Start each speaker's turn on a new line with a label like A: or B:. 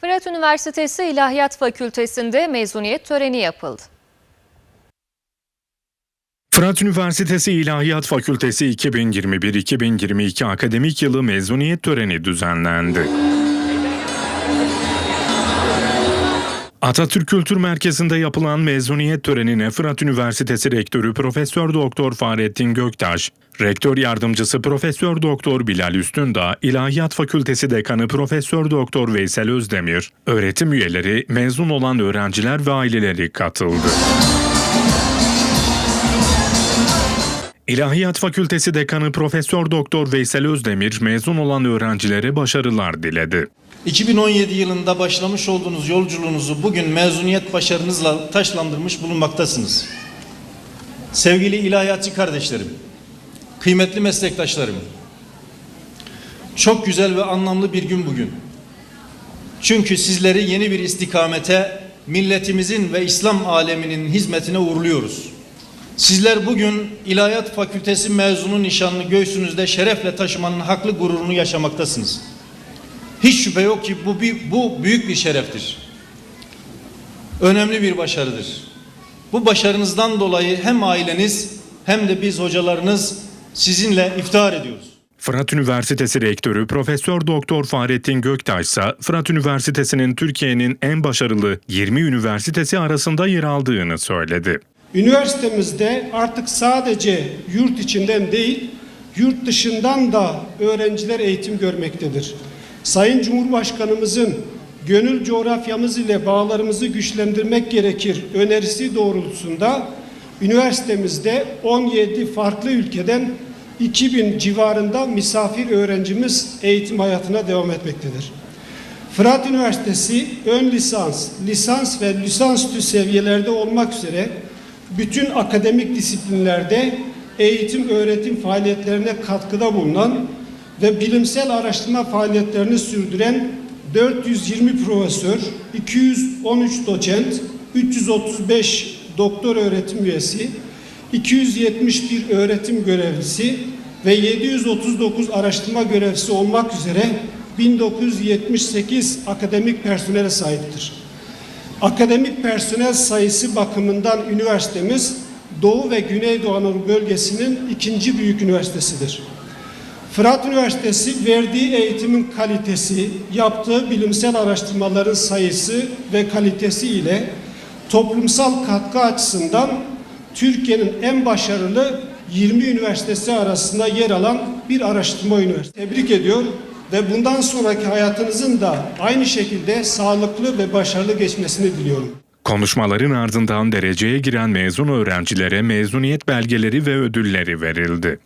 A: Fırat Üniversitesi İlahiyat Fakültesi'nde mezuniyet töreni yapıldı.
B: Fırat Üniversitesi İlahiyat Fakültesi 2021-2022 akademik yılı mezuniyet töreni düzenlendi. Atatürk Kültür Merkezi'nde yapılan mezuniyet törenine Fırat Üniversitesi Rektörü Profesör Doktor Fahrettin Göktaş, Rektör Yardımcısı Profesör Doktor Bilal Üstündağ, İlahiyat Fakültesi Dekanı Profesör Doktor Veysel Özdemir, öğretim üyeleri, mezun olan öğrenciler ve aileleri katıldı. İlahiyat Fakültesi Dekanı Profesör Doktor Veysel Özdemir mezun olan öğrencilere başarılar diledi.
C: 2017 yılında başlamış olduğunuz yolculuğunuzu bugün mezuniyet başarınızla taşlandırmış bulunmaktasınız. Sevgili ilahiyatçı kardeşlerim, kıymetli meslektaşlarım, çok güzel ve anlamlı bir gün bugün. Çünkü sizleri yeni bir istikamete, milletimizin ve İslam aleminin hizmetine uğurluyoruz. Sizler bugün İlahiyat Fakültesi mezunu nişanını göğsünüzde şerefle taşımanın haklı gururunu yaşamaktasınız. Hiç şüphe yok ki bu, bir, bu büyük bir şereftir. Önemli bir başarıdır. Bu başarınızdan dolayı hem aileniz hem de biz hocalarınız sizinle iftihar ediyoruz.
B: Fırat Üniversitesi Rektörü Profesör Doktor Fahrettin Göktaş ise Fırat Üniversitesi'nin Türkiye'nin en başarılı 20 üniversitesi arasında yer aldığını söyledi.
D: Üniversitemizde artık sadece yurt içinden değil, yurt dışından da öğrenciler eğitim görmektedir. Sayın Cumhurbaşkanımızın gönül coğrafyamız ile bağlarımızı güçlendirmek gerekir önerisi doğrultusunda üniversitemizde 17 farklı ülkeden 2000 civarında misafir öğrencimiz eğitim hayatına devam etmektedir. Fırat Üniversitesi ön lisans, lisans ve lisansüstü seviyelerde olmak üzere bütün akademik disiplinlerde eğitim öğretim faaliyetlerine katkıda bulunan ve bilimsel araştırma faaliyetlerini sürdüren 420 profesör, 213 doçent, 335 doktor öğretim üyesi, 271 öğretim görevlisi ve 739 araştırma görevlisi olmak üzere 1978 akademik personele sahiptir. Akademik personel sayısı bakımından üniversitemiz Doğu ve Güneydoğu Anadolu bölgesinin ikinci büyük üniversitesidir. Fırat Üniversitesi verdiği eğitimin kalitesi, yaptığı bilimsel araştırmaların sayısı ve kalitesi ile toplumsal katkı açısından Türkiye'nin en başarılı 20 üniversitesi arasında yer alan bir araştırma üniversitesi. Tebrik ediyor ve bundan sonraki hayatınızın da aynı şekilde sağlıklı ve başarılı geçmesini diliyorum.
B: Konuşmaların ardından dereceye giren mezun öğrencilere mezuniyet belgeleri ve ödülleri verildi.